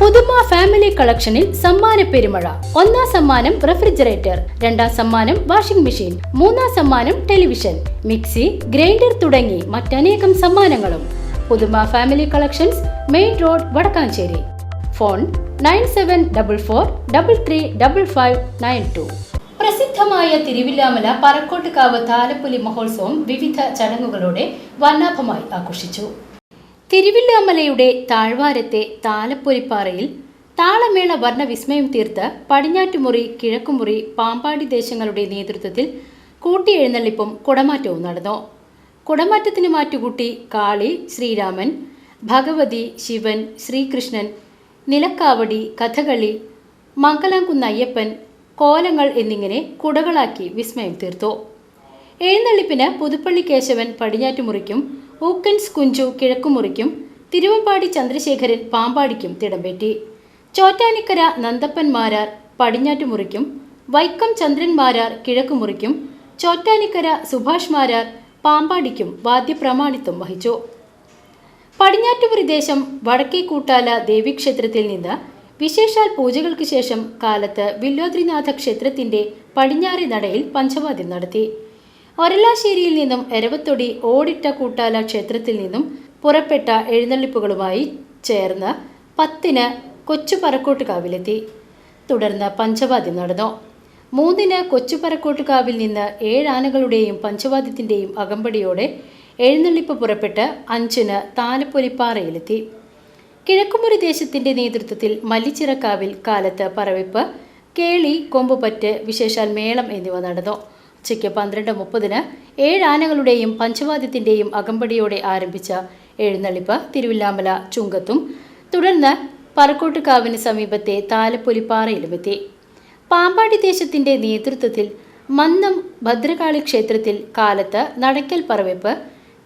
പുതുമ ഫാമിലി കളക്ഷനിൽ സമ്മാന പെരുമഴ. ഒന്നാം സമ്മാനം റെഫ്രിജറേറ്റർ രണ്ടാം സമ്മാനം വാഷിംഗ് മെഷീൻ മൂന്നാം സമ്മാനം ടെലിവിഷൻ മിക്സി ഗ്രൈൻഡർ തുടങ്ങി മറ്റനേകം സമ്മാനങ്ങളും. Puthuma family collections main road Vadakkanchery. Phone nine seven double four double three double five nine two. പ്രസിദ്ധമായ തിരുവില്ലാമല പറക്കോട്ടുകാവ് താലപ്പൊലി മഹോത്സവം വിവിധ ചടങ്ങുകളോടെ വർണാഭമായി ആഘോഷിച്ചു. തിരുവില്ലാമലയുടെ താഴ്വാരത്തെ താലപ്പൊലിപ്പാറയിൽ താളമേള വർണവിസ്മയം തീർത്ത് പടിഞ്ഞാറ്റുമുറി കിഴക്കുമുറി പാമ്പാടി ദേശങ്ങളുടെ നേതൃത്വത്തിൽ കൂട്ടിയെഴുന്നള്ളിപ്പും കുടമാറ്റവും നടന്നു. കുടമാറ്റത്തിന് മാറ്റുകൂട്ടി കാളി ശ്രീരാമൻ ഭഗവതി ശിവൻ ശ്രീകൃഷ്ണൻ നിലക്കാവടി കഥകളി മംഗലാംകുന്ന് അയ്യപ്പൻ കോലങ്ങൾ എന്നിങ്ങനെ കുടകളാക്കി വിസ്മയം തീർത്തു. എഴുന്നള്ളിപ്പിന് പുതുപ്പള്ളി കേശവൻ പടിഞ്ഞാറ്റുമുറിക്കും ഊക്കൻസ് കുഞ്ചു കിഴക്കുമുറിക്കും തിരുവമ്പാടി ചന്ദ്രശേഖരൻ പാമ്പാടിക്കും തിടമ്പേറ്റി ചോറ്റാനിക്കര നന്ദപ്പൻമാരാർ പടിഞ്ഞാറ്റുമുറിക്കും വൈക്കം ചന്ദ്രൻ മാരാർ കിഴക്കുമുറിക്കും ചോറ്റാനിക്കര സുഭാഷ്മാരാർ പാമ്പാടിക്കും വാദ്യപ്രമാണിത്വം വഹിച്ചു. പടിഞ്ഞാറ്റുമുറി ദേശം വടക്കേ കൂട്ടാല ദേവീക്ഷേത്രത്തിൽ നിന്ന് വിശേഷാൽ പൂജകൾക്ക് ശേഷം കാലത്ത് വില്ലോദ്രിനാഥ ക്ഷേത്രത്തിന്റെ പടിഞ്ഞാറെ നടയിൽ പഞ്ചവാദ്യം നടത്തി. ഒരലാശ്ശേരിയിൽ നിന്നും എരവത്തൊടി ഓടിട്ട കൂട്ടാല ക്ഷേത്രത്തിൽ നിന്നും പുറപ്പെട്ട എഴുന്നള്ളിപ്പുകളുമായി ചേർന്ന് പത്തിന് കൊച്ചു പറക്കോട്ടുകാവിലെത്തി തുടർന്ന് പഞ്ചവാദ്യം നടന്നു. മൂന്നിന് കൊച്ചു പറക്കോട്ടുകാവിൽ നിന്ന് ഏഴാനകളുടെയും പഞ്ചവാദ്യത്തിന്റെയും അകമ്പടിയോടെ എഴുന്നള്ളിപ്പ് പുറപ്പെട്ട് അഞ്ചിന് താലപ്പൊലിപ്പാറയിലെത്തി. കിഴക്കുമുറി ദേശത്തിന്റെ നേതൃത്വത്തിൽ മല്ലിച്ചിറക്കാവിൽ കാലത്ത് പറവിപ്പ് കേളി കൊമ്പുപറ്റ് വിശേഷാൽ മേളം എന്നിവ നടന്നു. ഉച്ചയ്ക്ക് പന്ത്രണ്ട് മുപ്പതിന് ഏഴാനകളുടെയും പഞ്ചവാദ്യത്തിന്റെയും അകമ്പടിയോടെ ആരംഭിച്ച എഴുന്നള്ളിപ്പ് തിരുവില്ലാമല ചുങ്കത്തും തുടർന്ന് പറക്കോട്ടുകാവിന് സമീപത്തെ താലപ്പൊലിപ്പാറയിലുമെത്തി. പാമ്പാടി ദേശത്തിന്റെ നേതൃത്വത്തിൽ മന്നം ഭദ്രകാളി ക്ഷേത്രത്തിൽ കാലത്ത് നടക്കൽ പറവെപ്പ്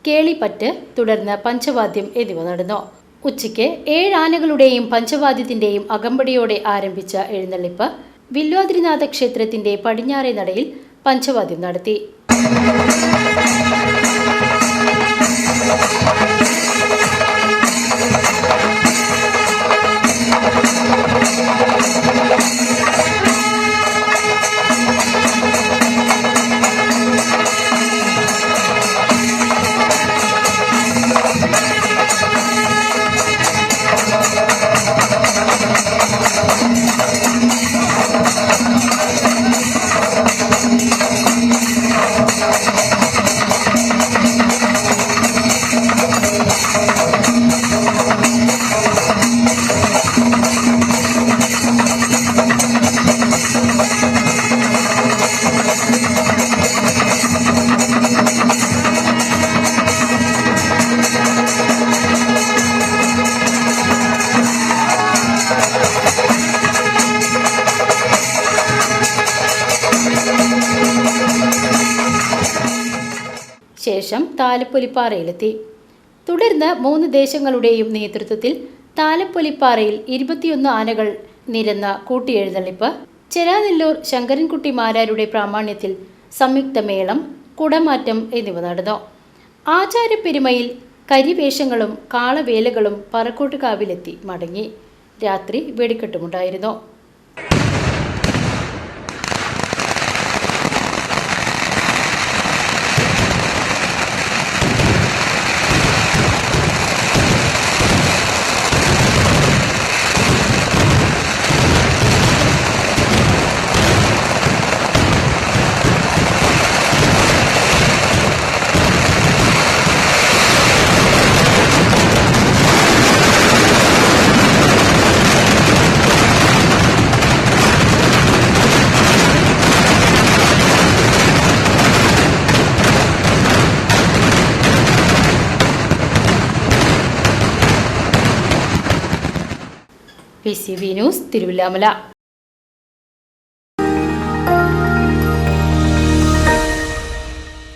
കേളിപ്പറ്റ് തുടർന്ന് പഞ്ചവാദ്യം എന്നിവ നടന്നു. ഉച്ചയ്ക്ക് ഏഴാനകളുടെയും പഞ്ചവാദ്യത്തിന്റെയും അകമ്പടിയോടെ ആരംഭിച്ച എഴുന്നള്ളിപ്പ് വില്വാദ്രിനാഥ ക്ഷേത്രത്തിന്റെ പടിഞ്ഞാറേ നടയിൽ പഞ്ചവാദ്യം നടത്തി. ശേഷം താലപ്പൊലിപ്പാറയിലെത്തി. തുടർന്ന് മൂന്ന് ദേശങ്ങളുടെയും നേതൃത്വത്തിൽ താലപ്പൊലിപ്പാറയിൽ ഇരുപത്തിയൊന്ന് ആനകൾ നിരന്ന കൂട്ടിയെഴുന്നള്ളിപ്പ് ചെരാനെല്ലൂർ ശങ്കരൻകുട്ടി മാരാരുടെ പ്രാമാണ്യത്തിൽ സംയുക്ത മേളം കുടമാറ്റം എന്നിവ നടന്നു. ആചാരപ്പെരുമയിൽ കരിവേഷങ്ങളും കാളവേലകളും പറക്കോട്ടുകാവിലെത്തി മടങ്ങി. രാത്രി വെടിക്കെട്ടുമുണ്ടായിരുന്നു. P C V news Thiruvilwamala